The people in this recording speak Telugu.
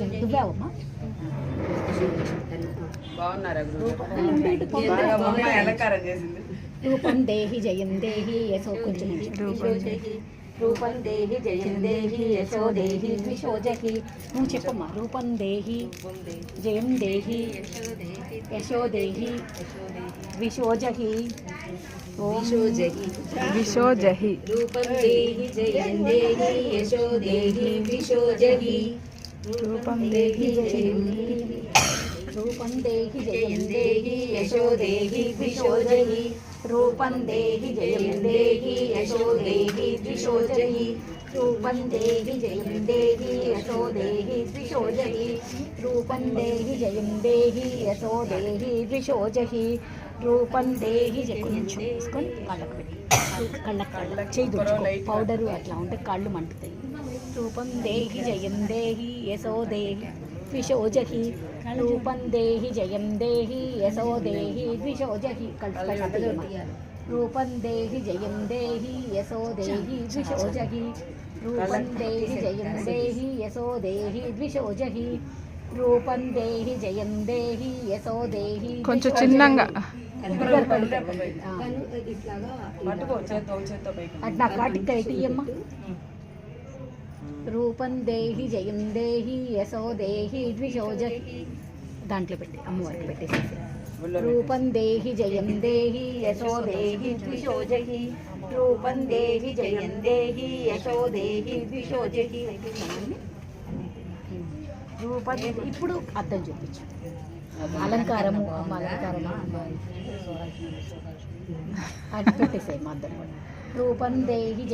జై కుబలమస్ తజో దేవుడు బావనారగురు అమ్మ అలకారం చేసింది రూపం దేహి జయందేహి యశోదేహి విశోజహి ముచి ప్రమా రూపం దేహి జయందేహి యశోదేహి విశోజహి పోశోజహి విశోజహి రూపం దేహి జయందేహి యశోదేహి విశోజహి రూపం దేహి రూపం రూపం దేహి జయం దేహి యశో దేహి ద్విషోజయి రూపం దేహి జయం దేహి యశో దేహి ద్విషోజయి రూపం దేహి కళ్ళకు పెట్టి కళ్ళకు కళ్ళకు చేయి పౌడరు అట్లా ఉంటే కళ్ళు మంటుతాయి రూపం దేహి జయం దేహి యశో దేహి ద్విషోజహి రూపం దేహి జయం దేహి యశో దేహి ద్విషోజహి రూపం దేహి జయం దేహి యశో దేహి ద్విషోజహి రూపం దేహి జయం దేహి యశో దేహి ద్విషోజహి రూపం దేహి జయం దేహి యశో దేహి కొంచెం చిన్నంగా అట్లా కాటికి అయితే అమ్మా రూపం దేహి జయం దేహి యశో దేహి ద్విషోజ దాంట్లో పెట్టి అమ్మవారికి పెట్టేసేసి రూపం దేహి జయం దేహి యశో దేహి ద్విషోజహి రూపం దేహి జయం దేహి యశో దేహి ద్విషోజహి రూపం ఇప్పుడు అర్థం చూపించు అలంకారము అమ్మ అలంకారమా అది పెట్టేసాయి మా అద్దరు రూపం దేహి